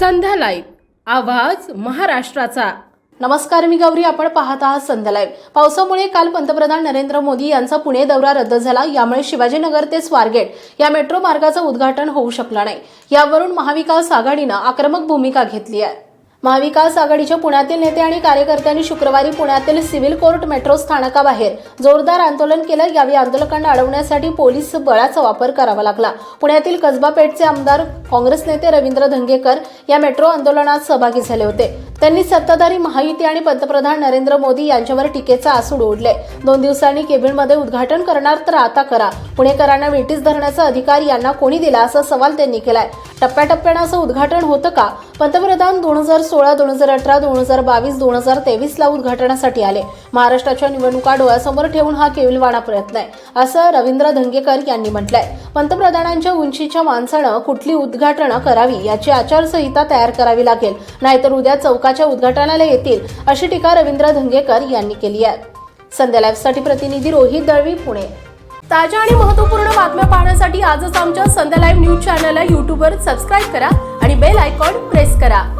संध्या live आवाज महाराष्ट्राचा. नमस्कार मी गौरी. आपण पाहत आहात संध्या लाईव्ह. पावसामुळे काल पंतप्रधान नरेंद्र मोदी यांचा पुणे दौरा रद्द झाला. यामुळे शिवाजीनगर ते स्वारगेट या मेट्रो मार्गाचं उद्घाटन होऊ शकलं नाही. यावरून महाविकास आघाडीनं आक्रमक भूमिका घेतली आहे. महाविकास आघाडीच्या पुण्यातील नेते आणि कार्यकर्त्यांनी शुक्रवारी पुण्यातील सिव्हिल कोर्ट मेट्रो स्थानकाबाहेर जोरदार आंदोलन केलं. यावेळी आंदोलकांना अडवण्यासाठी पोलीस बळाचा वापर करावा लागला. पुण्यातील कसबा पेठचे आमदार काँग्रेस नेते रवींद्र धंगेकर या मेट्रो आंदोलनात सहभागी झाले होते. त्यांनी सत्ताधारी महायुती आणि पंतप्रधान नरेंद्र मोदी यांच्यावर टीकेचा आसूड ओढले दोन दिवसांनी केबिनमध्ये उद्घाटन करणार तर आता करा. पुणेकरांना वेटीस धरण्याचा अधिकार यांना कोणी दिला असा सवाल त्यांनी केलाय. टप्प्याटप्प्यानं असं उद्घाटन होतं का? पंतप्रधान दोन हजार सोळा दोन हजार अठरा दोन हजार बावीस दोन हजार तेवीस ला उद्घाटनासाठी आले. महाराष्ट्राच्या निवडणुका डोळ्यासमोर ठेवून हा केविलवाणा प्रयत्न आहे असं रवींद्र धंगेकर यांनी म्हटलंय. पंतप्रधानांच्या उंचीच्या माणसानं कुठली उद्घाटनं करावी याची आचारसंहिता तयार करावी लागेल. नाहीतर उद्या चौकाच्या उद्घाटनाला येतील अशी टीका रवींद्र धंगेकर यांनी केली आहे. संध्या लाईफसाठी प्रतिनिधी रोहित दळवी पुणे. ताज्या आणि महत्त्वपूर्ण बातम्या पाहण्यासाठी आजच आमच्या संध्या लाईव्ह न्यूज चॅनलला यूट्यूबवर सबस्क्राईब करा आणि बेल आयकॉन प्रेस करा.